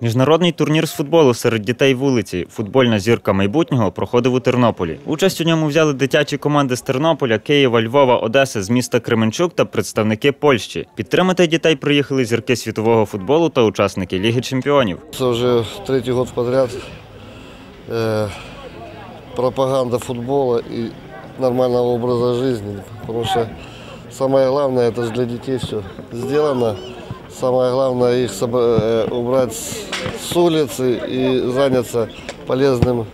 Міжнародний турнір з футболу серед дітей вулиці Футбольна зірка майбутнього проходив у Тернополі. Участь у ньому взяли дитячі команди з Тернополя, Києва, Львова, Одеси, з міста Кременчук та представники Польщі. Підтримати дітей приїхали зірки світового футболу та учасники Ліги Чемпіонів. Это уже третий год подряд э, пропаганда футбола и нормального образа жизни. Потому что самое главное, это же для детей все сделано. Самое главное их собра- э, убрать с, с улицы и заняться полезным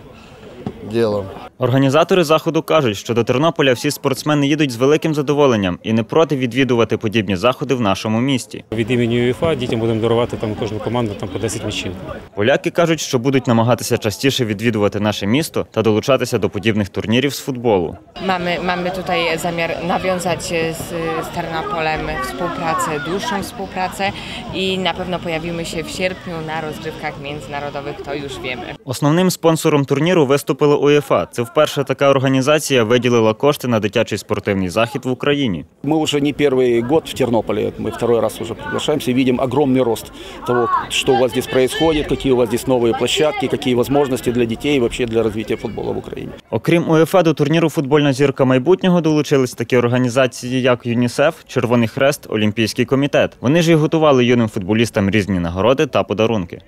делом. Організатори заходу кажуть, що до Тернополя всі спортсмени їдуть з великим задоволенням і не проти відвідувати подібні заходи в нашому місті. Від імені УЄФА дітям будемо дарувати там кожну команду там по 10 м'ячів. Поляки кажуть, що будуть намагатися частіше відвідувати наше місто та долучатися до подібних турнірів з футболу. Mamy, mamy tutaj zamiar nawiązać z, z Ternopolem współpracę, dłuższą współpracę i na pewno pojawimy się w sierpniu na rozgrywkach międzynarodowych, to już wiemy. Основним спонсором турніру виступила УЄФА. Це вперше така організація виділила кошти на дитячий спортивний захід в Україні. Мы уже не первый год в Тернополе, мы второй раз уже приглашаемся и видим огромный рост того, что у вас здесь происходит, какие у вас здесь новые площадки, какие возможности для детей и вообще для развития футбола в Украине. Окрім УЄФА, до турніру Футбольна зірка майбутнього долучились такі організації, як ЮНІСЕФ, Червоний Хрест, Олімпійський комітет. Вони ж і готували юним футболістам різні нагороди та подарунки.